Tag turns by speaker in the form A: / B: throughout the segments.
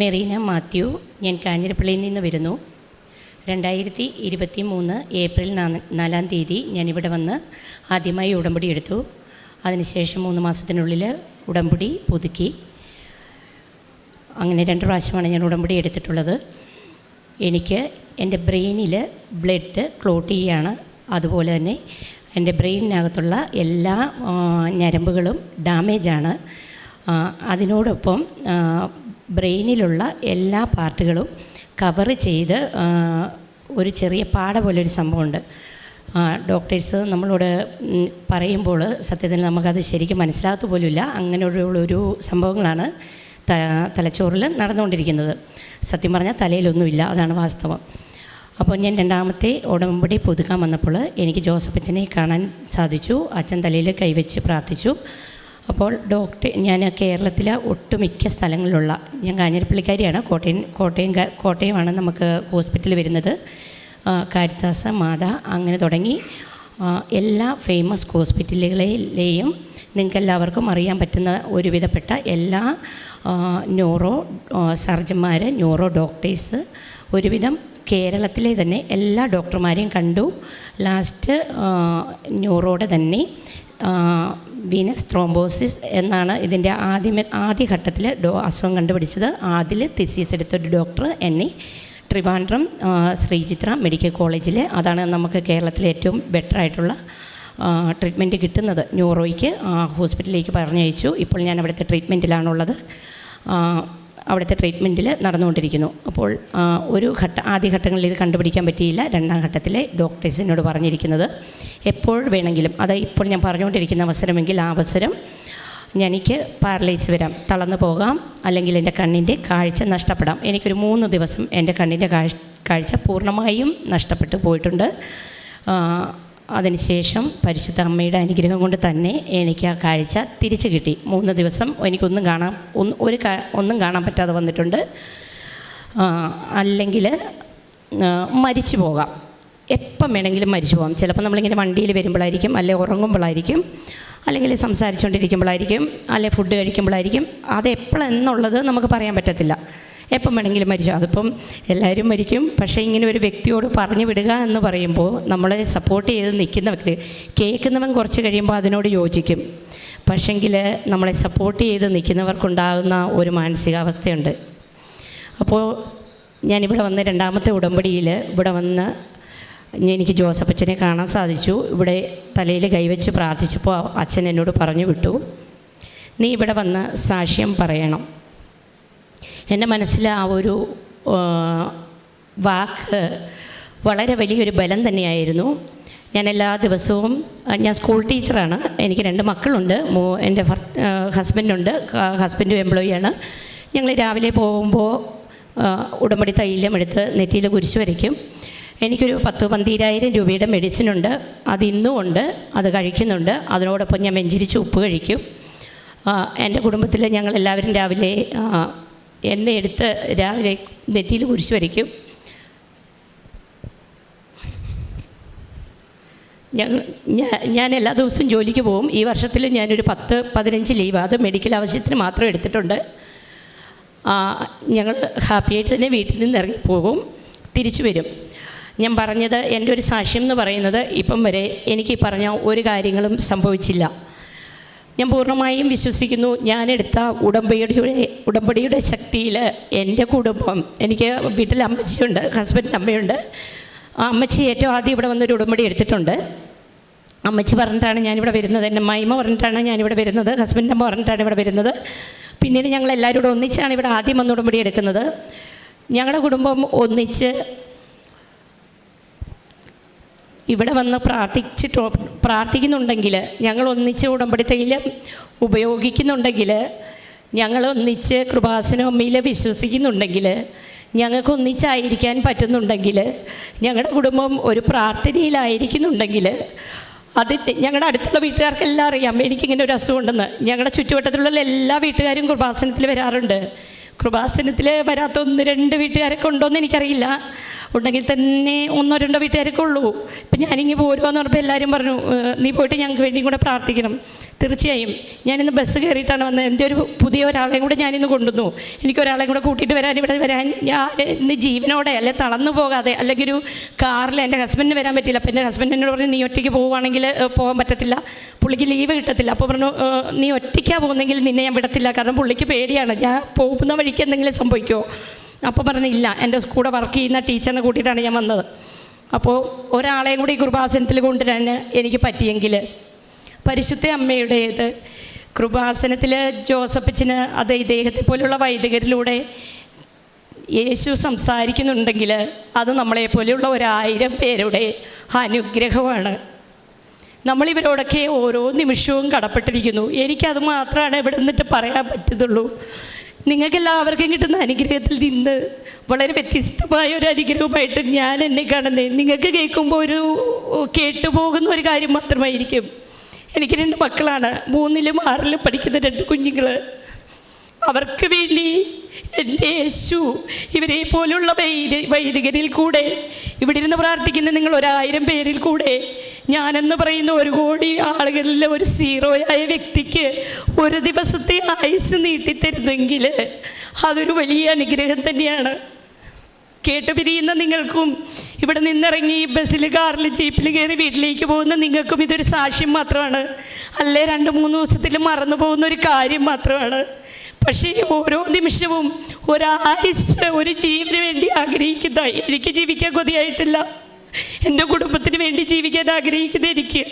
A: മെറീന മാത്യു ഞാൻ കാഞ്ഞിരപ്പള്ളിയിൽ നിന്ന് വരുന്നു. രണ്ടായിരത്തി ഇരുപത്തി മൂന്ന് ഏപ്രിൽ നാലാം തീയതി ഞാനിവിടെ വന്ന് ആദ്യമായി ഉടമ്പടി എടുത്തു. അതിനുശേഷം മൂന്ന് മാസത്തിനുള്ളിൽ ഉടമ്പടി പുതുക്കി. അങ്ങനെ രണ്ട് പ്രാവശ്യമാണ് ഞാൻ ഉടമ്പടി എടുത്തിട്ടുള്ളത്. എനിക്ക് എന്റെ ബ്രെയിനിൽ ബ്ലഡ് ക്ലോട്ട് ചെയ്യുകയാണ്. അതുപോലെ തന്നെ എന്റെ ബ്രെയിനിനകത്തുള്ള എല്ലാ ഞരമ്പുകളും ഡാമേജാണ്. അതിനോടൊപ്പം ബ്രെയിനിലുള്ള എല്ലാ പാർട്ടുകളും കവർ ചെയ്ത് ഒരു ചെറിയ പാട പോലൊരു സംഭവമുണ്ട്. ഡോക്ടേഴ്സ് നമ്മളോട് പറയുമ്പോൾ സത്യത്തിൽ നമുക്കത് ശരിക്കും മനസ്സിലാകത്ത പോലുമില്ല. അങ്ങനെയുള്ളൊരു സംഭവങ്ങളാണ് ത തലച്ചോറിൽ നടന്നുകൊണ്ടിരിക്കുന്നത്. സത്യം പറഞ്ഞാൽ തലയിലൊന്നുമില്ല അതാണ് വാസ്തവം. അപ്പോൾ ഞാൻ രണ്ടാമത്തെ ഉടമ്പടി പുതുക്കാൻ വന്നപ്പോൾ എനിക്ക് ജോസഫ് കാണാൻ സാധിച്ചു. അച്ഛൻ തലയിൽ കൈവച്ച് പ്രാർത്ഥിച്ചു. അപ്പോൾ ഡോക്ടർ ഞാൻ കേരളത്തിലെ ഒട്ടുമിക്ക സ്ഥലങ്ങളിലുള്ള ഞാൻ കാഞ്ഞിരപ്പള്ളിക്കാരിയാണ് കോട്ടയം കോട്ടയം കോട്ടയമാണ് നമുക്ക് ഹോസ്പിറ്റൽ വരുന്നത്. കാരിത്താസ മാത അങ്ങനെ തുടങ്ങി എല്ലാ ഫേമസ് ഹോസ്പിറ്റലുകളിലെയും നിങ്ങൾക്കെല്ലാവർക്കും അറിയാൻ പറ്റുന്ന ഒരുവിധപ്പെട്ട എല്ലാ ന്യൂറോ സർജന്മാർ ന്യൂറോ ഡോക്ടേഴ്സ് ഒരുവിധം കേരളത്തിലെ തന്നെ എല്ലാ ഡോക്ടർമാരെയും കണ്ടു. ലാസ്റ്റ് ന്യൂറോടെ തന്നെ വീനസ് ത്രോംബോസിസ് എന്നാണ് ഇതിന്റെ ആദ്യമേ ആദ്യഘട്ടത്തിൽ ഡോ അസുഖം കണ്ടുപിടിച്ചത്. അതിൽ തിസീസ് എടുത്തൊരു ഡോക്ടർ എന്നെ ട്രിവാൻഡ്രം ശ്രീചിത്ര മെഡിക്കൽ കോളേജിൽ. അതാണ് നമുക്ക് കേരളത്തിലെ ഏറ്റവും ബെറ്റർ ആയിട്ടുള്ള ട്രീറ്റ്മെന്റ് കിട്ടുന്നത്. ന്യൂറോയ്ക്ക് ഹോസ്പിറ്റലിലേക്ക് പറഞ്ഞയച്ചു. ഇപ്പോൾ ഞാൻ അവിടുത്തെ ട്രീറ്റ്മെന്റിലാണുള്ളത് അവിടുത്തെ ട്രീറ്റ്മെന്റിൽ നടന്നുകൊണ്ടിരിക്കുന്നു. അപ്പോൾ ഒരു ഘട്ട ആദ്യ ഘട്ടങ്ങളിൽ ഇത് കണ്ടുപിടിക്കാൻ പറ്റിയില്ല. രണ്ടാം ഘട്ടത്തിലെ ഡോക്ടേഴ്സിനോട് പറഞ്ഞിരിക്കുന്നത് എപ്പോൾ വേണമെങ്കിലും അത് ഇപ്പോൾ ഞാൻ പറഞ്ഞുകൊണ്ടിരിക്കുന്ന അവസരമെങ്കിൽ ആ അവസരം എനിക്ക് പാരലൈസ് വരാം. തളർന്നു പോകാം. അല്ലെങ്കിൽ എന്റെ കണ്ണിന്റെ കാഴ്ച നഷ്ടപ്പെടാം. എനിക്കൊരു മൂന്ന് ദിവസം എന്റെ കണ്ണിന്റെ കാഴ്ച പൂർണമായും നഷ്ടപ്പെട്ടു പോയിട്ടുണ്ട്. അതിനുശേഷം പരിശുദ്ധ അമ്മയുടെ അനുഗ്രഹം കൊണ്ട് തന്നെ എനിക്ക് ആ കാഴ്ച തിരിച്ചു കിട്ടി. മൂന്ന് ദിവസം എനിക്കൊന്നും കാണാൻ ഒന്ന് ഒരു ഒന്നും കാണാൻ പറ്റാതെ വന്നിട്ടുണ്ട്. അല്ലെങ്കിൽ മരിച്ചു പോകാം. എപ്പം വേണമെങ്കിലും മരിച്ചു പോകാം. ചിലപ്പോൾ നമ്മളിങ്ങനെ വണ്ടിയിൽ വരുമ്പോഴായിരിക്കും അല്ലെ ഉറങ്ങുമ്പോഴായിരിക്കും അല്ലെങ്കിൽ സംസാരിച്ചുകൊണ്ടിരിക്കുമ്പോഴായിരിക്കും അല്ലെ ഫുഡ് കഴിക്കുമ്പോഴായിരിക്കും. അത് എപ്പോഴെന്നുള്ളത് നമുക്ക് പറയാൻ പറ്റത്തില്ല. എപ്പം വേണമെങ്കിലും മരിച്ചു. അതിപ്പം എല്ലാവരും മരിക്കും. പക്ഷേ ഇങ്ങനെ ഒരു വ്യക്തിയോട് പറഞ്ഞു വിടുക എന്ന് പറയുമ്പോൾ നമ്മളെ സപ്പോർട്ട് ചെയ്ത് നിൽക്കുന്ന വ്യക്തി കേൾക്കുന്നവൻ കുറച്ച് കഴിയുമ്പോൾ അതിനോട് യോജിക്കും. പക്ഷെങ്കിൽ നമ്മളെ സപ്പോർട്ട് ചെയ്ത് നിൽക്കുന്നവർക്കുണ്ടാകുന്ന ഒരു മാനസികാവസ്ഥയുണ്ട്. അപ്പോൾ ഞാനിവിടെ വന്ന് രണ്ടാമത്തെ ഉടമ്പടിയിൽ ഇവിടെ വന്ന് എനിക്ക് ജോസഫ് അച്ഛനെ കാണാൻ സാധിച്ചു. ഇവിടെ തലയിൽ കൈവച്ച് പ്രാർത്ഥിച്ചപ്പോൾ അച്ഛൻ എന്നോട് പറഞ്ഞു വിട്ടു. നീ ഇവിടെ വന്ന് സാക്ഷ്യം പറയണം. എന്റെ മനസ്സിൽ ആ ഒരു വാക്ക് വളരെ വലിയൊരു ബലം തന്നെയായിരുന്നു. ഞാൻ എല്ലാ ദിവസവും ഞാൻ സ്കൂൾ ടീച്ചറാണ് എനിക്ക് രണ്ട് മക്കളുണ്ട്. മോ എന്റെ ഹസ്ബൻഡുണ്ട് ഹസ്ബൻഡും എംപ്ലോയിയാണ് ഞങ്ങൾ രാവിലെ പോകുമ്പോൾ ഉടമ്പടി തൈലം എടുത്ത് നെറ്റിയിൽ കുരിശ് വരയ്ക്കും. എനിക്കൊരു പത്ത് പന്തിരായിരം രൂപയുടെ മെഡിസിൻ ഉണ്ട്. അത് ഇന്നും ഉണ്ട്. അത് കഴിക്കുന്നുണ്ട്. അതിനോടൊപ്പം ഞാൻ വെഞ്ചിരിച്ച് ഉപ്പ് കഴിക്കും. എന്റെ കുടുംബത്തിൽ ഞങ്ങളെല്ലാവരും രാവിലെ എണ്ണ എടുത്ത് രാവിലെ നെറ്റിയിൽ കുരിശ് വരയ്ക്കും. ഞങ്ങൾ ഞാൻ എല്ലാ ദിവസവും ജോലിക്ക് പോകും. ഈ വർഷത്തിൽ ഞാനൊരു പത്ത് പതിനഞ്ച് ലീവ് അത് മെഡിക്കൽ ആവശ്യത്തിന് മാത്രം എടുത്തിട്ടുണ്ട്. ഞങ്ങൾ ഹാപ്പിയായിട്ട് തന്നെ വീട്ടിൽ നിന്ന് ഇറങ്ങി പോകും. തിരിച്ചു വരും. ഞാൻ പറഞ്ഞത് എന്റെ ഒരു സാക്ഷ്യം എന്ന് പറയുന്നത് ഇപ്പം വരെ എനിക്ക് പറഞ്ഞ ഒരു കാര്യങ്ങളും സംഭവിച്ചില്ല. ഞാൻ പൂർണമായും വിശ്വസിക്കുന്നു. ഞാനെടുത്ത ഉടമ്പടിയുടെ ഉടമ്പടിയുടെ ശക്തിയിൽ എന്റെ കുടുംബം എനിക്ക് വീട്ടിൽ അമ്മച്ചിയുണ്ട് ഹസ്ബൻഡിന് അമ്മയുണ്ട്. ആ അമ്മച്ചി ഏറ്റവും ആദ്യം ഇവിടെ വന്നൊരു ഉടമ്പടി എടുത്തിട്ടുണ്ട്. അമ്മച്ചി പറഞ്ഞിട്ടാണ് ഞാനിവിടെ വരുന്നത്. എന്റെ മൈമ പറഞ്ഞിട്ടാണ് ഞാനിവിടെ വരുന്നത്. ഹസ്ബൻഡിന്റെ അമ്മ പറഞ്ഞിട്ടാണ് ഇവിടെ വരുന്നത്. പിന്നീട് ഞങ്ങൾ എല്ലാവരും കൂടെ ഒന്നിച്ചാണ് ഇവിടെ ആദ്യം വന്ന് ഉടമ്പടി എടുക്കുന്നത്. ഞങ്ങളുടെ കുടുംബം ഒന്നിച്ച് ഇവിടെ വന്ന് പ്രാർത്ഥിച്ചിട്ട് പ്രാർത്ഥിക്കുന്നുണ്ടെങ്കിൽ ഞങ്ങൾ ഒന്നിച്ച് ഉടമ്പടി തൈലം ഉപയോഗിക്കുന്നുണ്ടെങ്കിൽ ഞങ്ങൾ ഒന്നിച്ച് കൃപാസന അമ്മയിൽ വിശ്വസിക്കുന്നുണ്ടെങ്കിൽ ഞങ്ങൾക്ക് ഒന്നിച്ചായിരിക്കാൻ പറ്റുന്നുണ്ടെങ്കിൽ ഞങ്ങളുടെ കുടുംബം ഒരു പ്രാർത്ഥനയിലായിരിക്കുന്നുണ്ടെങ്കിൽ അത് ഞങ്ങളുടെ അടുത്തുള്ള വീട്ടുകാർക്കെല്ലാം അറിയാം. എനിക്കിങ്ങനെ ഒരു അസുഖം ഉണ്ടെന്ന് ഞങ്ങളുടെ ചുറ്റുവട്ടത്തിലുള്ള എല്ലാ വീട്ടുകാരും കൃപാസനത്തിൽ വരാറുണ്ട്. കൃപാസനത്തിൽ വരാത്ത ഒന്ന് രണ്ട് വീട്ടുകാരൊക്കെ ഉണ്ടോയെന്ന് എനിക്കറിയില്ല. ഉണ്ടെങ്കിൽ തന്നെ ഒന്നോ രണ്ടോ വീട്ടുകാരൊക്കെ ഉള്ളൂ. ഇപ്പം ഞാനിങ്ങനെ പോരുവാന്ന് പറഞ്ഞപ്പോൾ എല്ലാവരും പറഞ്ഞു നീ പോയിട്ട് ഞങ്ങൾക്ക് വേണ്ടിയും കൂടെ പ്രാർത്ഥിക്കണം. തീർച്ചയായും. ഞാനിന്ന് ബസ് കയറിയിട്ടാണ് വന്നത്. എന്റെ ഒരു പുതിയ ഒരാളെയും കൂടെ ഞാനിന്ന് കൊണ്ടുവന്നു. എനിക്ക് കൂടെ കൂട്ടിയിട്ട് വരാൻ ഇവിടെ വരാൻ ഞാൻ ഇന്ന് ജീവനോടെ അല്ലെ തളർന്നു പോകാതെ അല്ലെങ്കിൽ ഒരു കാറിൽ എന്റെ ഹസ്ബൻഡിന് വരാൻ പറ്റില്ല അപ്പോൾ എന്റെ ഹസ്ബൻഡ് എന്നോട് പറഞ്ഞു നീ ഒറ്റയ്ക്ക് പോവുകയാണെങ്കിൽ പോകാൻ പറ്റത്തില്ല. പുള്ളിക്ക് ലീവ് കിട്ടത്തില്ല. അപ്പോൾ പറഞ്ഞു നീ ഒറ്റയ്ക്കാണ് പോകുന്നെങ്കിൽ നിന്നെ ഞാൻ വിടത്തില്ല. കാരണം പുള്ളിക്ക് പേടിയാണ്. ഞാൻ പോകുന്ന വഴിക്ക് എന്തെങ്കിലും സംഭവിക്കുമോ അപ്പോൾ പറഞ്ഞില്ല എന്റെ കൂടെ വർക്ക് ചെയ്യുന്ന ടീച്ചറിനെ കൂട്ടിയിട്ടാണ് ഞാൻ വന്നത്. അപ്പോൾ ഒരാളെയും കൂടി കൃപാസനത്തിൽ കൊണ്ടുവരാൻ എനിക്ക് പറ്റിയെങ്കിൽ പരിശുദ്ധ അമ്മയുടേത് കൃപാസനത്തിൽ ജോസഫച്ചിന് അത് ഇദ്ദേഹത്തെ പോലുള്ള വൈദികരിലൂടെ യേശു സംസാരിക്കുന്നുണ്ടെങ്കിൽ അത് നമ്മളെ പോലെയുള്ള ഒരായിരം പേരുടെ അനുഗ്രഹമാണ്. നമ്മളിവരോടൊക്കെ ഓരോ നിമിഷവും കടപ്പെട്ടിരിക്കുന്നു. എനിക്കത് മാത്രമാണ് ഇവിടെ നിന്നിട്ട് പറയാൻ നിങ്ങൾക്കെല്ലാവർക്കും കിട്ടുന്ന അനുഗ്രഹത്തിൽ നിന്ന് വളരെ വ്യത്യസ്തമായ ഒരു അനുഗ്രഹമായിട്ട് ഞാൻ എന്നെ കാണുന്നത് നിങ്ങൾക്ക് കേൾക്കുമ്പോൾ ഒരു കേട്ടുപോകുന്ന ഒരു കാര്യം മാത്രമായിരിക്കും. എനിക്ക് രണ്ട് മക്കളാണ്. മൂന്നിലും ആറിലും പഠിക്കുന്ന രണ്ട് കുഞ്ഞുങ്ങൾ അവർക്ക് വേണ്ടി എന്റെ യേശു ഇവരെ പോലുള്ള വൈദ്യ വൈദികരിൽ കൂടെ ഇവിടെ ഇരുന്ന് പ്രാർത്ഥിക്കുന്ന നിങ്ങൾ ഒരായിരം പേരിൽ കൂടെ ഞാനെന്ന് പറയുന്ന ഒരു കോടി ആളുകളിലെ ഒരു സീറോയായ വ്യക്തിക്ക് ഒരു ദിവസത്തെ ആയുസ് നീട്ടിത്തരുന്നെങ്കിൽ അതൊരു വലിയ അനുഗ്രഹം തന്നെയാണ്. കേട്ട് പിരിയുന്ന നിങ്ങൾക്കും ഇവിടെ നിന്നിറങ്ങി ബസ്സിൽ കാറിൽ ജീപ്പിൽ കയറി വീട്ടിലേക്ക് പോകുന്ന നിങ്ങൾക്കും ഇതൊരു സാക്ഷ്യം മാത്രമാണ്. അല്ലേ? രണ്ട് മൂന്ന് ദിവസത്തിൽ മറന്നു പോകുന്ന ഒരു കാര്യം മാത്രമാണ്. പക്ഷേ ഓരോ നിമിഷവും ഒരായുസ് ഒരു ജീവന് വേണ്ടി ആഗ്രഹിക്കുന്ന എനിക്ക് ജീവിക്കാൻ കൊതിയായിട്ടില്ല. എന്റെ കുടുംബത്തിന് വേണ്ടി ജീവിക്കാൻ ആഗ്രഹിക്കുന്ന എനിക്ക്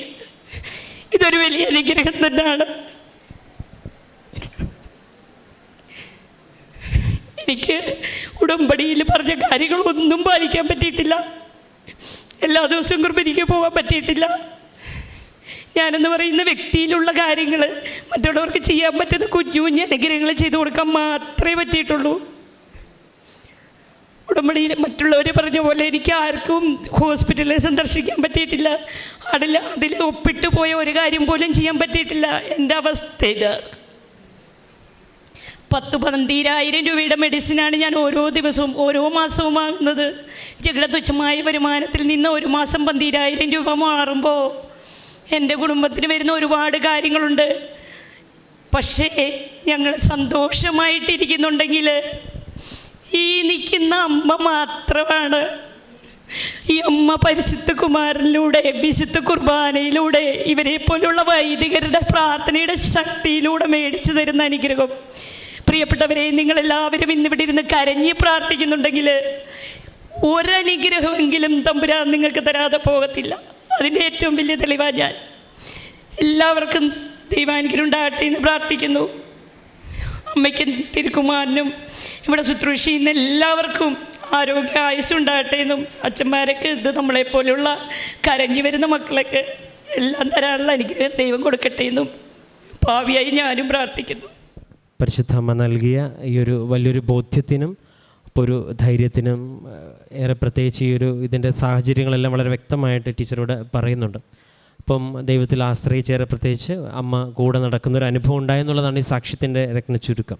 A: ഇതൊരു വലിയ അനുഗ്രഹം തന്നെയാണ്. എനിക്ക് ഉടമ്പടിയിൽ പറഞ്ഞ കാര്യങ്ങളൊന്നും പാലിക്കാൻ പറ്റിയിട്ടില്ല. എല്ലാ ദിവസവും കുർബനിക്ക് പോകാൻ പറ്റിയിട്ടില്ല. ഞാനെന്ന് പറയുന്ന വ്യക്തിയിലുള്ള കാര്യങ്ങൾ മറ്റുള്ളവർക്ക് ചെയ്യാൻ പറ്റുന്ന കുഞ്ഞു കുഞ്ഞു അനുഗ്രഹങ്ങൾ ചെയ്തു കൊടുക്കാൻ മാത്രമേ പറ്റിയിട്ടുള്ളൂ. ഉടമ്പടിയിൽ മറ്റുള്ളവർ പറഞ്ഞ പോലെ എനിക്ക് ആർക്കും ഹോസ്പിറ്റലിൽ സന്ദർശിക്കാൻ പറ്റിയിട്ടില്ല. അതിൽ അതിൽ ഒപ്പിട്ട് പോയ ഒരു കാര്യം പോലും ചെയ്യാൻ പറ്റിയിട്ടില്ല. എന്റെ അവസ്ഥ ഇത് പത്ത് പന്തീരായിരം രൂപയുടെ മെഡിസിനാണ് ഞാൻ ഓരോ ദിവസവും ഓരോ മാസവും വാങ്ങുന്നത്. ഞങ്ങളുടെ തുച്ഛമായ വരുമാനത്തിൽ നിന്ന് ഒരു മാസം പന്തീരായിരം രൂപ മാറുമ്പോൾ എന്റെ കുടുംബത്തിന് വരുന്ന ഒരുപാട് കാര്യങ്ങളുണ്ട്. പക്ഷേ ഞങ്ങൾ സന്തോഷമായിട്ടിരിക്കുന്നുണ്ടെങ്കിൽ ഈ നിൽക്കുന്ന അമ്മ മാത്രമാണ്. ഈ അമ്മ പരിശുദ്ധ കുമാരനിലൂടെ വിശുദ്ധ കുർബാനയിലൂടെ ഇവരെ പോലുള്ള വൈദികരുടെ പ്രാർത്ഥനയുടെ ശക്തിയിലൂടെ മേടിച്ചു തരുന്ന അനുഗ്രഹം. പ്രിയപ്പെട്ടവരെ നിങ്ങളെല്ലാവരും ഇന്നിവിടെ ഇരുന്ന് കരഞ്ഞ് പ്രാർത്ഥിക്കുന്നുണ്ടെങ്കിൽ ഒരനുഗ്രഹമെങ്കിലും തമ്പുരാൻ നിങ്ങൾക്ക് തരാതെ പോകത്തില്ല. അതിന്റെ ഏറ്റവും വലിയ തെളിവാണ് ഞാൻ. എല്ലാവർക്കും ദൈവാനുഗ്രഹം ഉണ്ടാകട്ടെ എന്ന് പ്രാർത്ഥിക്കുന്നു. അമ്മയ്ക്കും തിരുക്കുമാരനും ഇവിടെ ശുശ്രൂഷ ചെയ്യുന്ന എല്ലാവർക്കും ആരോഗ്യ ആയുസ് ഉണ്ടാകട്ടെ എന്നും അച്ഛന്മാരൊക്കെ ഇത് നമ്മളെപ്പോലെയുള്ള കരഞ്ഞു വരുന്ന മക്കളൊക്കെ എല്ലാം തരാനുള്ള അനുഗ്രഹം ദൈവം കൊടുക്കട്ടെ എന്നും ഭാവിയായി ഞാനും പ്രാർത്ഥിക്കുന്നു.
B: പരിശുദ്ധ അമ്മ നൽകിയ ഈ ഒരു വലിയൊരു ബോധ്യത്തിനും അപ്പോൾ ഒരു ധൈര്യത്തിനും ഏറെ പ്രത്യേകിച്ച് ഈ ഒരു ഇതിന്റെ സാഹചര്യങ്ങളെല്ലാം വളരെ വ്യക്തമായിട്ട് ടീച്ചറോട് പറയുന്നുണ്ട്. അപ്പം ദൈവത്തിൽ ആശ്രയിച്ചേരെ പ്രത്യേകിച്ച് അമ്മ കൂടെ നടക്കുന്ന ഒരു അനുഭവം ഉണ്ടായെന്നുള്ളതാണ് ഈ സാക്ഷ്യത്തിന്റെ രത്ന ചുരുക്കം.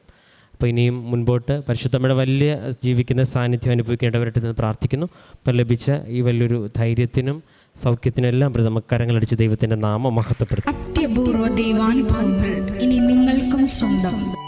B: അപ്പോൾ ഇനിയും മുൻപോട്ട് പരിശുദ്ധമ്മയുടെ വലിയ ജീവിക്കുന്ന സാന്നിധ്യം അനുഭവിക്കേണ്ടവരായിട്ട് നിന്ന് പ്രാർത്ഥിക്കുന്നു. അപ്പം ലഭിച്ച ഈ വലിയൊരു ധൈര്യത്തിനും സൗഖ്യത്തിനും എല്ലാം പ്രതി നമുക്ക് കരങ്ങളടിച്ച് ദൈവത്തിന്റെ നാമം മഹത്വപ്പെടുത്തും
C: അത്യപൂർവ ദൈവാനുഭവങ്ങൾ ഇനി നിങ്ങൾക്കും സ്വന്തം.